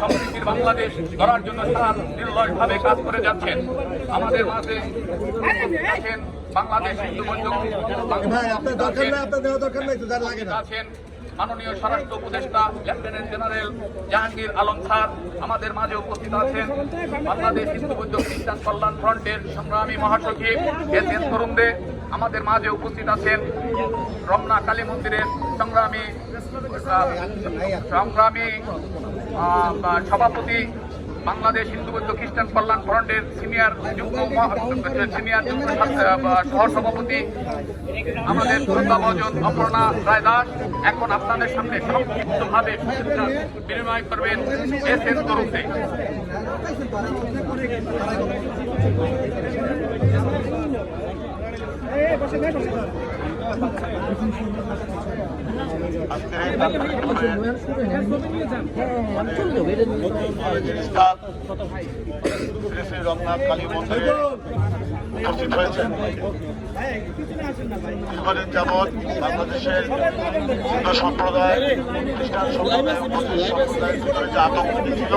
সম্প্রীতির বাংলাদেশ গড়ার জন্য সারা নির্লয়ভাবে কাজ করে যাচ্ছেন। আমাদের মাঝে আছেন বাংলাদেশ হিন্দু বৈদ্য আছেন মাননীয় স্বরাষ্ট্র উপদেষ্টা lieutenant general Jahangir Alam sir আমাদের মাঝে উপস্থিত আছেন বাংলাদেশ হিন্দু বৌদ্ধ খ্রিস্টান কল্যাণ ফ্রন্টের সংগ্রামী মহাসচিব এস এস তরুণ দে আমাদের মাঝে উপস্থিত আছেন রমনা কালী মন্দিরের সংগ্রামী সংগ্রামী সভাপতি বাংলাদেশ হিন্দু বৌদ্ধ খ্রিস্টান কল্যাণ ফ্রন্টের সিনিয়র যুগ্ম সিনিয়র যুগ্ম সহ সভাপতি আমাদের শ্রদ্ধাভাজন অপর্ণা রায় দাস। এখন আপনাদের সামনে সংক্ষিপ্তভাবে বিনিময় করবেন এস এস তরুণে স্টাফ শ্রী শ্রী রঘুনাথ কালী মন্দিরে উপস্থিত হয়েছেন দীর্ঘদিন যাবৎ বাংলাদেশের সম্প্রদায় খ্রিস্টান সম্প্রদায়ের ভিতরে যে আতঙ্কটি ছিল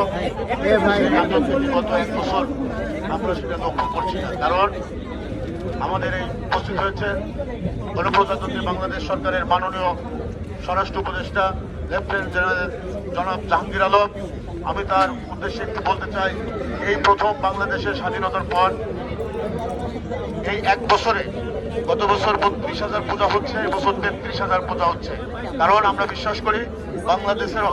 সেই আতঙ্কটি গত আমরা সেটা লক্ষ্য করছি না কারণ আমাদের এই উপস্থিত হয়েছে গণপ্রজাতন্ত্রী বাংলাদেশ সরকারের মাননীয় স্বরাষ্ট্র উপদেষ্টা, লেফটেন্যান্ট জেনারেল জনাব জাহাঙ্গীর আলম। আমি তার উদ্দেশ্যে একটু বলতে চাই, এই প্রথম বাংলাদেশের স্বাধীনতার পর এই এক বছরে গত বছর বত্রিশ হাজার পূজা হচ্ছে এবছর তেত্রিশ হাজার পূজা হচ্ছে। কারণ আমরা বিশ্বাস করি, বাংলাদেশের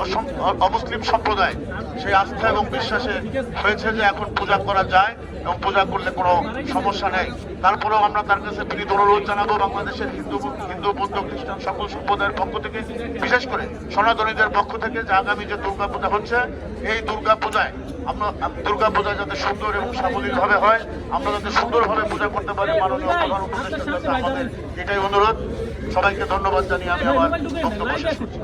অমুসলিম সম্প্রদায় সেই আস্থা এবং বিশ্বাসে হয়েছে যে এখন পূজা করা যায়। এবং পূজা করলে কোনো সমস্যা নেই। তারপরেও আমরা তার কাছে বিনীত অনুরোধ জানাব বাংলাদেশের হিন্দু হিন্দু, বৌদ্ধ, খ্রিস্টান সকল সম্প্রদায়ের পক্ষ থেকে, বিশেষ করে সনাতনীদের পক্ষ থেকে যে আগামী যে দুর্গা পূজা হচ্ছে, এই দুর্গা পূজায় আমরা, দুর্গা পূজা যাতে সুন্দর এবং সাবলীলভাবে হয়, আমরা যাতে সুন্দরভাবে পূজা করতে পারি, মাননীয় প্রধান উপদেষ্টার আমাদের। এটাই অনুরোধ। সবাইকে ধন্যবাদ জানিয়ে আমি আমার বক্তব্য শেষ করছি।